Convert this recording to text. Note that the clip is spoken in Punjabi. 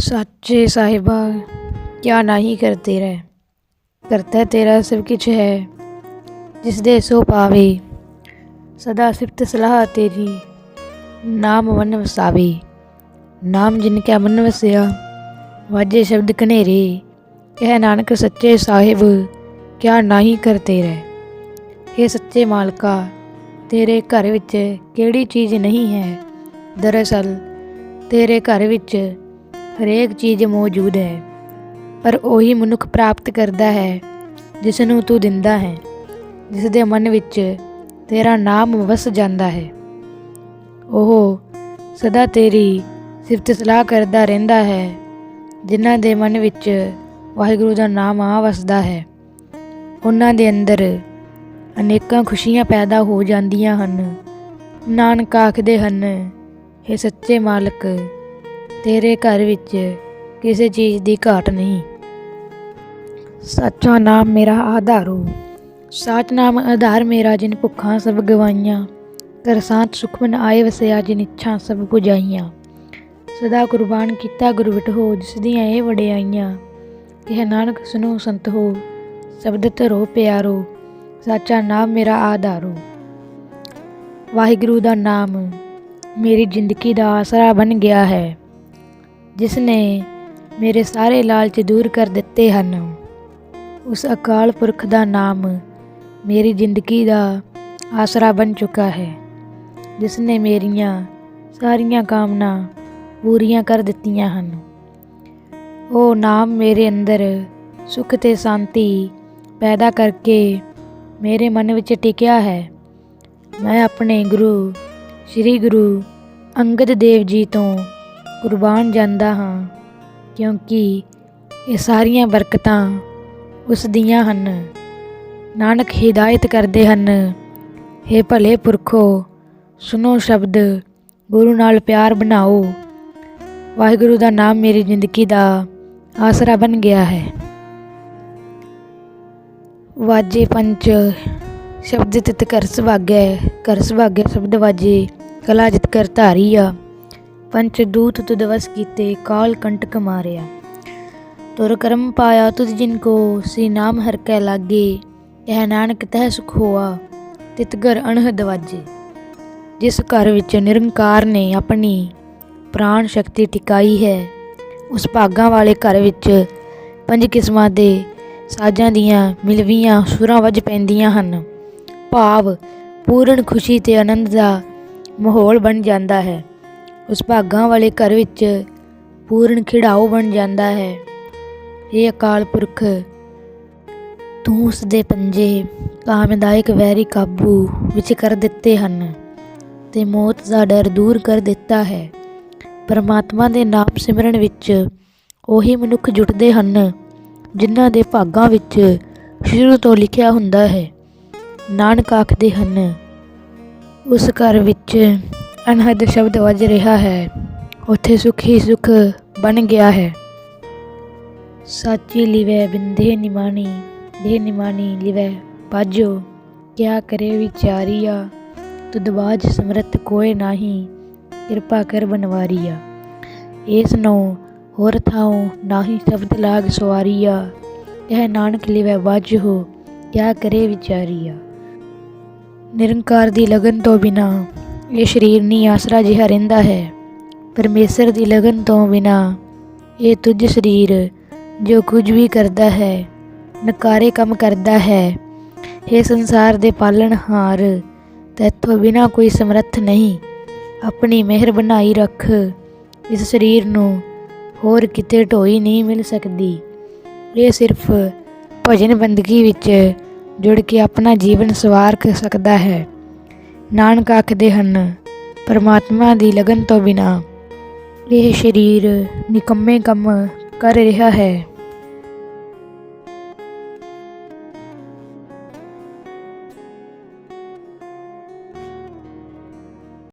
ਸਾਚੇ ਸਾਹਿਬਾ, ਕਿਆ ਨਹੀਂ ਕਰਤੇ ਰਹਿ? ਕਰਤਾ ਤੇਰਾ ਸਭ ਕੁਛ ਹੈ ਜਿਸ ਦੇ ਸੋ ਪਾਵੇ। ਸਦਾ ਸਿਫਤ ਸਲਾਹ ਤੇਰੀ, ਨਾਮ ਮਨ ਵਸਾਵੇ। ਨਾਮ ਜਿਨ ਕਾ ਮਨ ਵਸਿਆ, ਵਾਜੇ ਸ਼ਬਦ ਕਨੇਰੇ ਇਹ ਨਾਨਕ ਸੱਚੇ ਸਾਹਿਬ, ਕਿਆ ਨਹੀਂ ਕਰਤੇ ਰਹਿ? ਇਹ ਸੱਚੇ ਮਾਲਕਾ, ਤੇਰੇ ਘਰ ਵਿੱਚ ਕਿਹੜੀ ਚੀਜ਼ ਨਹੀਂ ਹੈ? ਦਰਅਸਲ, ਤੇਰੇ ਘਰ ਵਿੱਚ ਹਰੇਕ ਚੀਜ਼ ਮੌਜੂਦ ਹੈ, ਪਰ ਉਹੀ ਮਨੁੱਖ ਪ੍ਰਾਪਤ ਕਰਦਾ ਹੈ ਜਿਸ ਨੂੰ ਤੂੰ ਦਿੰਦਾ ਹੈ ਜਿਸ ਦੇ ਮਨ ਵਿੱਚ ਤੇਰਾ ਨਾਮ ਵਸ ਜਾਂਦਾ ਹੈ। ਉਹ ਸਦਾ ਤੇਰੀ ਸਿਫਤ ਸਲਾਹ ਕਰਦਾ ਰਹਿੰਦਾ ਹੈ, ਜਿਨ੍ਹਾਂ ਦੇ ਮਨ ਵਿੱਚ ਵਾਹਿਗੁਰੂ ਦਾ ਨਾਮ ਆ ਵਸਦਾ ਹੈ। ਉਹਨਾਂ ਦੇ ਅੰਦਰ ਅਨੇਕਾਂ ਖੁਸ਼ੀਆਂ ਪੈਦਾ ਹੋ ਜਾਂਦੀਆਂ ਹਨ। ਨਾਨਕ ਆਖਦੇ ਹਨ ਇਹ ਸੱਚੇ ਮਾਲਕ ਤੇਰੇ ਘਰ ਵਿੱਚ ਕਿਸੇ ਚੀਜ਼ ਦੀ ਘਾਟ ਨਹੀਂ। ਸੱਚਾ ਨਾਮ ਮੇਰਾ ਆਧਾਰੋ ਸਾਚ ਨਾਮ ਆਧਾਰ ਮੇਰਾ ਜਿਨ ਭੁੱਖਾਂ ਸਭ ਗਵਾਈਆਂ। ਕਰ ਸਾਥ ਸੁਖਮਨ ਆਏ ਵਸਿਆ ਜਿਨ ਇੱਛਾ ਸਭ ਪੁਜਾਈਆਂ। ਸਦਾ ਕੁਰਬਾਨ ਕੀਤਾ ਗੁਰ ਵਿਟਹੋ ਜਿਸ ਦੀਆਂ ਇਹ ਵਡਿਆਈਆਂ। ਇਹ ਨਾਨਕ ਸੁਨੋ ਸੰਤ ਹੋ, ਸ਼ਬਦ ਧਰੋ ਪਿਆਰੋ। ਸਾਚਾ ਨਾਮ ਮੇਰਾ ਆਧਾਰੋ ਵਾਹਿਗੁਰੂ ਦਾ ਨਾਮ ਮੇਰੀ ਜ਼ਿੰਦਗੀ ਦਾ ਆਸਰਾ ਬਣ ਗਿਆ ਹੈ। ਜਿਸ ਨੇ ਮੇਰੇ ਸਾਰੇ ਲਾਲਚ ਦੂਰ ਕਰ ਦਿੱਤੇ ਹਨ। ਉਸ ਅਕਾਲ ਪੁਰਖ ਦਾ ਨਾਮ ਮੇਰੀ ਜ਼ਿੰਦਗੀ ਦਾ ਆਸਰਾ ਬਣ ਚੁੱਕਾ ਹੈ, ਜਿਸ ਨੇ ਮੇਰੀਆਂ ਸਾਰੀਆਂ ਕਾਮਨਾ ਪੂਰੀਆਂ ਕਰ ਦਿੱਤੀਆਂ ਹਨ। ਉਹ ਨਾਮ ਮੇਰੇ ਅੰਦਰ ਸੁਖ ਤੇ ਸ਼ਾਂਤੀ ਪੈਦਾ ਕਰਕੇ ਮੇਰੇ ਮਨ ਵਿੱਚ ਟਿਕਿਆ ਹੈ। ਮੈਂ ਆਪਣੇ ਗੁਰੂ, ਸ੍ਰੀ ਗੁਰੂ ਅੰਗਦ ਦੇਵ ਜੀ ਤੋਂ ਕੁਰਬਾਨ ਜਾਂਦਾ ਹਾਂ, ਕਿਉਂਕਿ ਇਹ ਸਾਰੀਆਂ ਬਰਕਤਾਂ ਉਸ ਦੀਆਂ ਹਨ। ਨਾਨਕ ਹਿਦਾਇਤ ਕਰਦੇ ਹਨ हे ਭਲੇ ਪੁਰਖੋ ਸੁਨੋ ਸ਼ਬਦ, ਗੁਰੂ ਨਾਲ ਪਿਆਰ ਬਣਾਓ। ਵਾਹਿਗੁਰੂ ਦਾ ਨਾਮ ਮੇਰੀ ਜ਼ਿੰਦਗੀ ਦਾ ਆਸਰਾ ਬਣ ਗਿਆ ਹੈ। ਵਾਜੇ ਪੰਚ ਸ਼ਬਦ ਤਿਤ ਕਰ ਸੁਭਾਗੈ ਕਰ ਸੁਭਾਗੈ ਸ਼ਬਦ ਵਾਜੇ, ਕਲਾ ਜਿਤ ਕਰ ਧਾਰੀਆ। ਪੰਚ ਦੂਤ ਤੁਧ ਵਸ ਕੀਤੇ ਕਾਲ ਕੰਟਕ ਮਾਰਿਆ। ਤੁਰ ਕਰਮ ਪਾਇਆ ਤੁਧ ਜਿਨ ਕੋ, ਸੀ ਨਾਮ ਹਰ ਲਾਗੇ ਇਹ ਨਾਨਕ ਤਹਿ ਸੁਖ ਹੋਆ, ਤਿਤ ਘਰ ਅਣਹਦ ਵਾਜੇ ਜਿਸ ਘਰ ਵਿੱਚ ਨਿਰੰਕਾਰ ਨੇ ਆਪਣੀ ਪ੍ਰਾਣ ਸ਼ਕਤੀ ਟਿਕਾਈ ਹੈ, ਉਸ ਭਾਗਾਂ ਵਾਲੇ ਘਰ ਵਿੱਚ ਪੰਜ ਕਿਸਮਾਂ ਦੇ ਸਾਜ਼ਾਂ ਦੀਆਂ ਮਿਲਵੀਆਂ ਸੁਰਾਂ ਵੱਜ ਪੈਂਦੀਆਂ ਹਨ। ਭਾਵ ਪੂਰਨ ਖੁਸ਼ੀ ਤੇ ਆਨੰਦ ਦਾ ਮਾਹੌਲ ਬਣ ਜਾਂਦਾ ਹੈ। ਉਸ ਭਾਗਾਂ ਵਾਲੇ ਘਰ ਵਿੱਚ ਪੂਰਨ ਖਿਡਾਓ ਬਣ ਜਾਂਦਾ ਹੈ। ਇਹ ਅਕਾਲ ਪੁਰਖ ਤੂੰ ਉਸ ਦੇ ਪੰਜੇ ਕਾਮਦਾਇਕ ਵੈਰੀ ਕਾਬੂ ਵਿੱਚ ਕਰ ਦਿੱਤੇ ਹਨ ਤੇ ਮੌਤ ਦਾ ਡਰ ਦੂਰ ਕਰ ਦਿੱਤਾ ਹੈ। ਪਰਮਾਤਮਾ ਦੇ ਨਾਮ ਸਿਮਰਨ ਵਿੱਚ ਉਹੀ ਮਨੁੱਖ ਜੁਟਦੇ ਹਨ ਜਿਨ੍ਹਾਂ ਦੇ ਭਾਗਾਂ ਵਿੱਚ ਸ਼ੁਰੂ ਤੋਂ ਲਿਖਿਆ ਹੁੰਦਾ ਹੈ। ਨਾਨਕ ਆਖਦੇ ਹਨ, ਉਸ ਘਰ ਵਿੱਚ ਅਨਹਦ ਸ਼ਬਦ ਵੱਜ ਰਿਹਾ ਹੈ। ਉੱਥੇ ਸੁਖ ਹੀ ਸੁਖ ਬਣ ਗਿਆ ਹੈ। ਸਾਚੀ ਲਿਵੈ ਬਿੰਦੇ ਨਿਮਾਣੀ, ਦੇ ਨਿਮਾਣੀ ਲਿਵੈ ਬਾਜੋ। ਕਿਆ ਕਰੇ ਵਿਚਾਰੀਆ, ਤੁਧ ਬਾਜ ਸਮਰਤ ਕੋਏ ਨਾਹੀ, ਕਿਰਪਾ ਕਰ ਬਨਵਾਰੀਆ। ਇਸ ਨੂੰ ਹੋਰ ਥਾਉ ਨਾਹੀ ਸ਼ਬਦ ਲਾਗ ਸਵਾਰੀਆ ਇਹ ਨਾਨਕ ਲਿਵੈ ਬਾਜੋ, ਕਿਆ ਕਰੇ ਵਿਚਾਰੀਆ। ਨਿਰੰਕਾਰ ਦੀ ਲਗਨ ਤੋਂ ਬਿਨਾ ਇਹ ਸਰੀਰ ਨਹੀਂ ਆਸਰਾ ਜਿਹਾ ਰਹਿੰਦਾ ਹੈ। ਪਰਮੇਸ਼ਰ ਦੀ ਲਗਨ ਤੋਂ ਬਿਨਾ ਇਹ ਤੁਝ ਸਰੀਰ ਜੋ ਕੁਝ ਵੀ ਕਰਦਾ ਹੈ, ਨਕਾਰੇ ਕੰਮ ਕਰਦਾ ਹੈ, ਇਹ ਸੰਸਾਰ ਦੇ ਪਾਲਣਹਾਰ ਤੇਥੋਂ ਬਿਨਾ ਕੋਈ ਸਮਰੱਥ ਨਹੀਂ। ਆਪਣੀ ਮਿਹਰ ਬਣਾਈ ਰੱਖ, ਇਸ ਸਰੀਰ ਨੂੰ ਹੋਰ ਕਿਤੇ ਢੋਈ ਨਹੀਂ ਮਿਲ ਸਕਦੀ। ਇਹ ਸਿਰਫ ਭਜਨ ਬੰਦਗੀ ਵਿੱਚ ਜੁੜ ਕੇ ਆਪਣਾ ਜੀਵਨ ਸਵਾਰ ਸਕਦਾ ਹੈ। ਨਾਨਕ ਆਖਦੇ ਹਨ, ਪਰਮਾਤਮਾ ਦੀ ਲਗਨ ਤੋਂ ਬਿਨਾ ਇਹ ਸਰੀਰ ਨਿਕੰਮੇ ਕੰਮ ਕਰ ਰਿਹਾ ਹੈ।